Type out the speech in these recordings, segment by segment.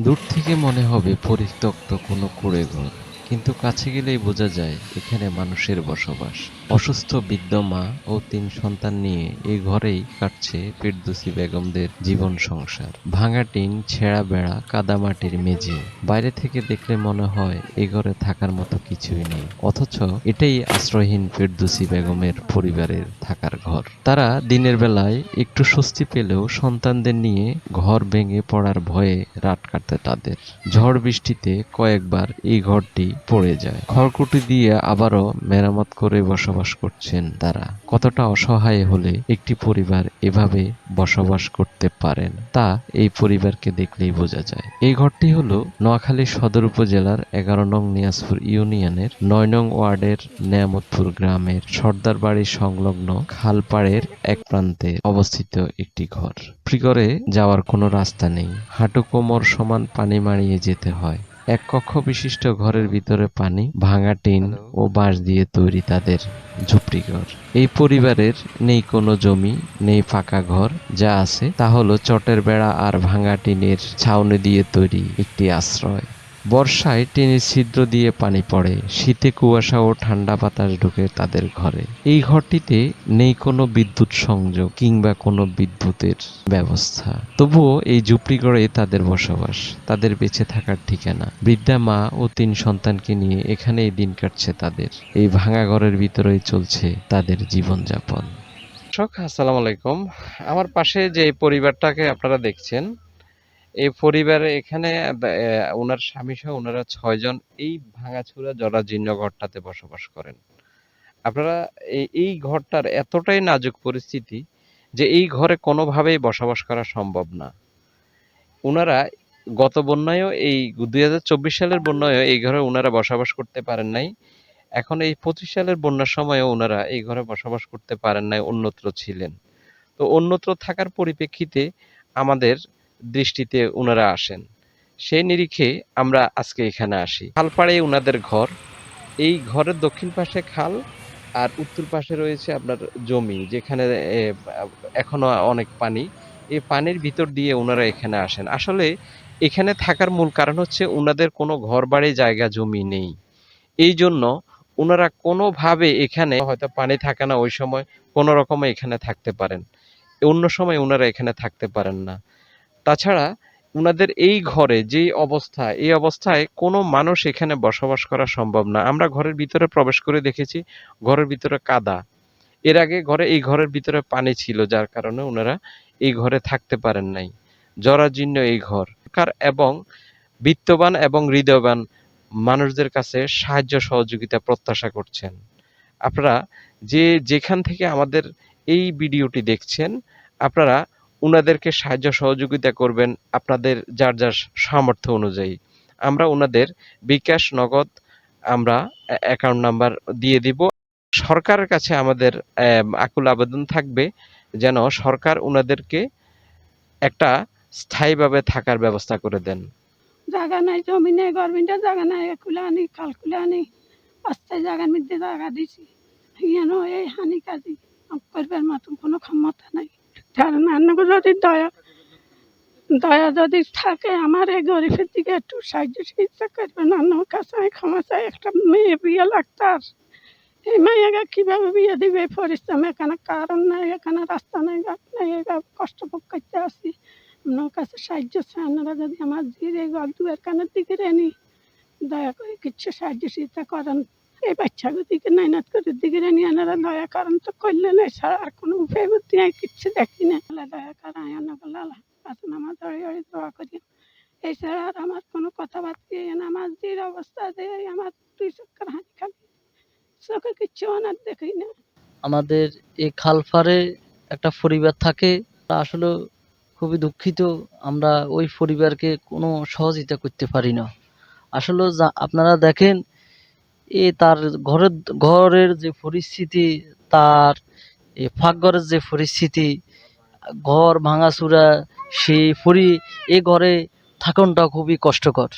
দূর থেকে মনে হবে পরিত্যক্ত কোনো কুড়ে ঘর। কিন্তু কাছে গেলেই বোঝা যায়, এখানে মানুষের বসবাস। অসুস্থ বৃদ্ধ মা ও তিন সন্তান নিয়ে এই ঘরেই কাটছে ফিরদৌসী বেগমদের জীবন সংসার। ভাঙা টিন, ছেঁড়া বেড়া কাদামাটির মেঝে। বাইরে থেকে দেখলে মনে হয় এই ঘরে থাকার মতো কিছুই নেই। অথচ এটাই আশ্রয়হীন ফিরদৌসী বেগমের পরিবারের থাকার ঘর। তারা দিনের বেলায় একটু স্বস্তি পেলেও সন্তানদের নিয়ে ঘর ভেঙে পড়ার ভয়ে রাত কাটতে তাদের। ঝড় বৃষ্টিতে কয়েকবার এই ঘরটি পড়ে যায়। খড়কুটি দিয়ে আবারও মেরামত করে বসবাস করছেন তারা। কতটা অসহায় হলে একটি পরিবার এভাবে বসবাস করতে পারেন, তা এই পরিবারকে দেখলেই বোঝা যায়। এই ঘরটি হলো নোয়াখালী সদর উপজেলার এগারো নং নিয়াজপুর ইউনিয়নের নয় নং ওয়ার্ডের নিয়ামতপুর গ্রামের সর্দার বাড়ির সংলগ্ন খালপাড়ের এক প্রান্তে অবস্থিত একটি ঘর। ফ্রিগরে যাওয়ার কোনো রাস্তা নেই। হাঁটু কোমর সমান পানি মারিয়ে যেতে হয়। এক কক্ষ বিশিষ্ট ঘরের ভিতরে পানি ভাঙা টিন ও বাঁশ দিয়ে তৈরি তাদের ঝুপড়িঘর। এই পরিবারের নেই কোনো জমি নেই ফাঁকা ঘর যা আছে তা হলো চটের বেড়া আর ভাঙা টিনের ছাউনি দিয়ে তৈরি একটি আশ্রয়। বর্ষায় টিনের ছিদ্র দিয়ে পানি পড়ে। শীতে কুয়াশা ও ঠান্ডা বাতাস ঢুকে তাদের ঘরে। এই ঘরটিতে নেই কোনো বিদ্যুৎ সংযোগ কিংবা কোনো বিদ্যুতের ব্যবস্থা। তবুও এই ঝুপড়িগড়ে তাদের বসবাস। তাদের বেঁচে থাকার ঠিকানা। বৃদ্ধা মা ও তিন সন্তানকে নিয়ে এখানেই দিন কাটছে তাদের। এই ভাঙা ঘরের ভিতরেই চলছে তাদের জীবনযাপন। আসসালামু আলাইকুম। আমার পাশে যে পরিবারটাকে আপনারা দেখছেন এই পরিবারে এখানে ওনার স্বামী সহ ওনারা ছয়জন এই ভাঙাচুরা জরাজীর্ণ ঘরটাতে বসবাস করেন। আপনারা এই এই ঘরটার এতটাই নাজুক পরিস্থিতি যে এই ঘরে কোনোভাবেই বসবাস করা সম্ভব না। ওনারা গত বন্যায়ও এই দুই হাজার চব্বিশ সালের বন্যায়ও এই ঘরে ওনারা বসবাস করতে পারেন নাই। এখন এই পঁচিশ সালের বন্যার সময়ও ওনারা এই ঘরে বসবাস করতে পারেন নাই, অন্যত্র ছিলেন। তো অন্যত্র থাকার পরিপ্রেক্ষিতে আমাদের দৃষ্টিতে ওনারা আসেন। সেই নিরিখে আমরা আজকে এখানে আসি। খালপাড়ে ওনাদের ঘর। এই ঘরের দক্ষিণ পাশে খাল আর উত্তর পাশে রয়েছে আপনার জমি, যেখানে এখনও অনেক পানি। এই পানির ভিতর দিয়ে ওনারা এখানে আসেন। আসলে এখানে থাকার মূল কারণ হচ্ছে ওনাদের কোনো ঘর বাড়ি জায়গা জমি নেই। এই জন্য ওনারা কোনোভাবে এখানে হয়তো পানি থাকে না, ওই সময় কোনো রকমে এখানে থাকতে পারেন। অন্য সময় ওনারা এখানে থাকতে পারেন না। তাছাড়া উনাদের এই ঘরে যে অবস্থা, এই অবস্থায় কোনো মানুষ এখানে বসবাস করা সম্ভব না। আমরা ঘরের ভিতরে প্রবেশ করে দেখেছি, ঘরের ভিতরে কাদা। এর আগে ঘরে, এই ঘরের ভিতরে পানি ছিল, যার কারণে ওনারা এই ঘরে থাকতে পারেন নাই। জরাজীর্ণ এই ঘর। সরকার এবং বিত্তবান এবং হৃদয়বান মানুষদের কাছে সাহায্য সহযোগিতা প্রত্যাশা করছেন। আপনারা যে, যেখান থেকে আমাদের এই ভিডিওটি দেখছেন, আপনারা উনাদেরকে সাহায্য সহযোগিতা করবেন আপনাদের যার যার সামর্থ্য অনুযায়ী। আমরা ওনাদের বিকাশ নগদ আমরা অ্যাকাউন্ট নাম্বার দিয়ে দিব। সরকারের কাছে আমাদের আকুল আবেদন থাকবে যেন সরকার ওনাদেরকে একটা স্থায়ীভাবে থাকার ব্যবস্থা করে দেন। জায়গা নাই, জমি নেই, গভর্নমেন্টে জায়গা নাই খুলে আনি খাল খুলে আনি অস্থায়ী জায়গার মধ্যে জায়গা দিছি। এই হানি কাজি করবার মতন কোনো ক্ষমতা নাই। কারণ অন্যকে যদি দয়া দয়া যদি থাকে, আমার এই গরিবের দিকে একটু সাহায্য সাহায্য করবেন অন্যর কাছে ক্ষমা চাই, একটা মেয়ে বিয়ে লাগতার এই মেয়েকে কীভাবে বিয়ে দিবে? পরিশ্রম এখানে কারণ নাই, এখানে রাস্তা নাই, ঘাট নাই এবার কষ্ট ভোগ করতে আসি। আপনার কাছে সাহায্য চাই, আপনারা যদি আমার জিরে ঘর দুয়ার কানের দিকে রেনি দয়া করে কিছু সাহায্য সহযোগিতা করেন। এই বাচ্চাগুলো দিকে নাইনাত করে দিকে রেনি আপনারা দয়া করেন তো করলে না ছাড়া আর কোনো উপায় বুদ্ধি আমি কিচ্ছু দেখি না। দয়া করে আয়না বলে আল্লাহ কাছে আমার দড়ি দড়ি দোয়া করি। এছাড়া আর আমার কোনো কথাবার্তা এই আমার জির অবস্থা দেয় আমার দুই চক্কর হাঁটি খালি, চোখে কিচ্ছু অনার দেখি না। আমাদের এই খালফারে একটা পরিবার থাকে আসলে খুবই দুঃখিত, আমরা ওই পরিবারকে কোনো সহযোগিতা করতে পারি না। আসলে আপনারা দেখেন এ তার ঘরের ঘরের যে পরিস্থিতি, তার এ ফাঁকঘরের যে পরিস্থিতি, ঘর ভাঙাচুরা, সেই পরি, এ ঘরে থাকনটা খুবই কষ্টকর।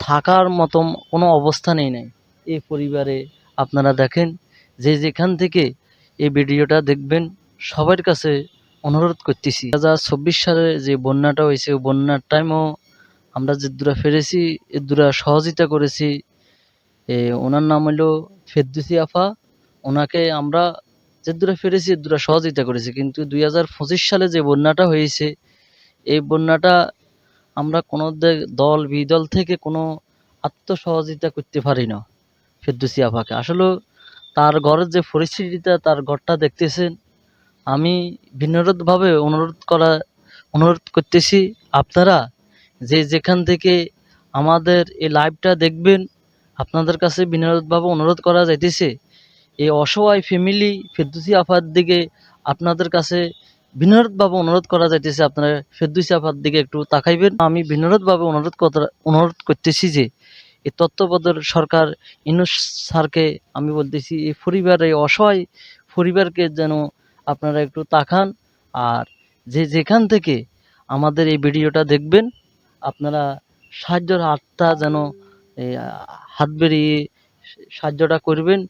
থাকার মতো কোনো অবস্থা নেই। নাই এই পরিবারে আপনারা দেখেন, যে যেখান থেকে এই ভিডিওটা দেখবেন, সবার কাছে অনুরোধ করতেছি। দু হাজার চব্বিশ সালে যে বন্যাটা হয়েছে বন্যার টাইমও আমরা যে দূরা ফেরেছি, এ দূরা সহযোগিতা করেছি এ ওনার নাম হলো ফেরদুসি আফা। ওনাকে আমরা যে দূরা ফেরেছি দূরা সহযোগিতা করেছি। কিন্তু দুই হাজার পঁচিশ সালে যে বন্যাটা হয়েছে, এই বন্যাটা আমরা কোনো দল, বিদল থেকে কোনো আত্মসহযোগিতা করতে পারি না ফেরদুসি আফাকে। আসলে তার ঘরের যে পরিস্থিতিটা, তার ঘরটা দেখতেছেন, আমি বিনোদভাবে অনুরোধ করা, অনুরোধ করতেছি, আপনারা যে যেখান থেকে আমাদের এই লাইভটা দেখবেন আপনাদের কাছে বিনোদভাবে অনুরোধ করা যাইতেছে, এই অসহায় ফ্যামিলি ফেরদুসি আফার দিকে আপনাদের কাছে বিনোদভাবে অনুরোধ করা যাইতেছে, আপনারা ফেরদুসি আফার দিকে একটু তাকাইবেন। আমি বিনোদভাবে অনুরোধ অনুরোধ করতেছি যে, এই তত্ত্বাবধায়ক সরকার ইনুস স্যারকে আমি বলতেছি, এই পরিবার এই অসহায় পরিবারকে যেন আপনারা একটু তাকান আর যে যেখান থেকে আমাদের এই ভিডিওটা দেখবেন, আপনারা সাহায্যের হাতটা যেন হাত বেরিয়ে সাহায্যটা করবেন।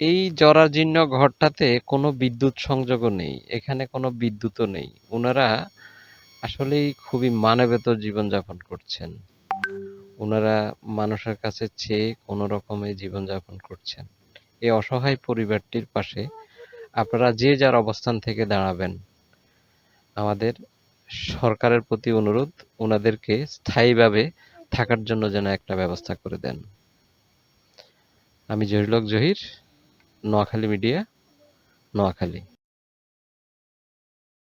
এই জরাজীর্ণ ঘরটাতে কোনো বিদ্যুৎ সংযোগও নেই, এখানে কোনো বিদ্যুৎও নেই। ওনারা আসলেই খুবই মানবেতর জীবনযাপন করছেন। ওনারা মানুষের কাছে চেয়ে কোনো রকমে জীবনযাপন করছেন। এই অসহায় পরিবারটির পাশে আপনারা যে যার অবস্থান থেকে দাঁড়াবেন, আমাদের সরকারের প্রতি অনুরোধ, ওনাদেরকে স্থায়ীভাবে থাকার জন্য যেন একটা ব্যবস্থা করে দেন। আমি জহিরুলক জহির নোয়াখালী মিডিয়া নোয়াখালী।